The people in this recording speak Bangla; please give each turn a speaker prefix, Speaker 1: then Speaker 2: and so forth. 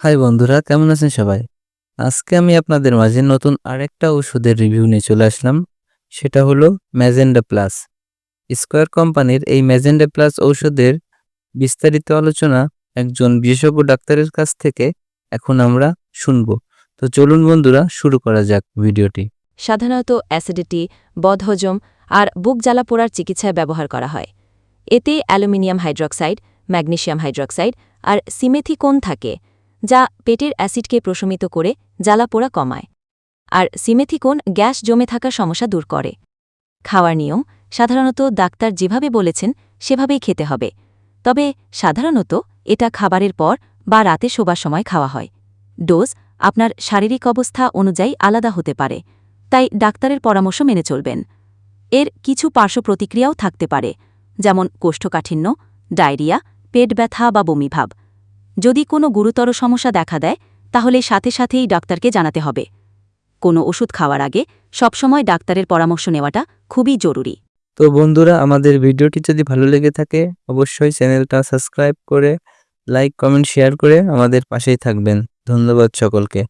Speaker 1: হাই বন্ধুরা, কেমন আছেন সবাই? আজকে আমি আপনাদের মাঝে নতুন আরেকটা ওষুধের রিভিউ নিয়ে চলে আসলাম। সেটা হলো ম্যাজেন্ডা প্লাস। স্কোয়ার কোম্পানির এই ম্যাজেন্ডা প্লাস ঔষধের বিস্তারিত আলোচনা একজন বিশেষজ্ঞ ডাক্তারের কাছ থেকে এখন আমরা শুনব। তো চলুন বন্ধুরা, শুরু করা যাক ভিডিওটি।
Speaker 2: সাধারণত অ্যাসিডিটি, বদহজম আর বুক জ্বালা পোড়ার চিকিৎসায় ব্যবহার করা হয়। এতে অ্যালুমিনিয়াম হাইড্রক্সাইড, ম্যাগনেসিয়াম হাইড্রক্সাইড আর সিমেথিকোন থাকে। যা পেটের অ্যাসিডকে প্রশমিত করে জ্বালা পোড়া কমায়। আর সিমেথিকোন গ্যাস জমে থাকা সমস্যা দূর করে। খাওয়ার নিয়ম সাধারণত ডাক্তার যেভাবে বলেছেন, সেভাবেই খেতে হবে। তবে সাধারণত এটা খাবারের পর বা রাতে শোবার সময় খাওয়া হয়। ডোজ আপনার শারীরিক অবস্থা অনুযায়ী আলাদা হতে পারে, তাই ডাক্তারের পরামর্শ মেনে চলবেন। এর কিছু পার্শ্ব প্রতিক্রিয়াও থাকতে পারে, যেমন কোষ্ঠকাঠিন্য, ডায়রিয়া, পেট ব্যথা বা বমিভাব। যদি কোনো গুরুতর সমস্যা দেখা দেয়, তাহলে সাথে সাথেই ডাক্তারকে জানাতে হবে। কোনো ওষুধ খাওয়ার আগে সবসময় ডাক্তারের পরামর্শ নেওয়াটা খুবই জরুরি।
Speaker 1: তো বন্ধুরা, আমাদের ভিডিওটি যদি ভালো লেগে থাকে, অবশ্যই চ্যানেলটা সাবস্ক্রাইব করে, লাইক, কমেন্ট, শেয়ার করে আমাদের পাশেই থাকবেন। ধন্যবাদ সকলকে।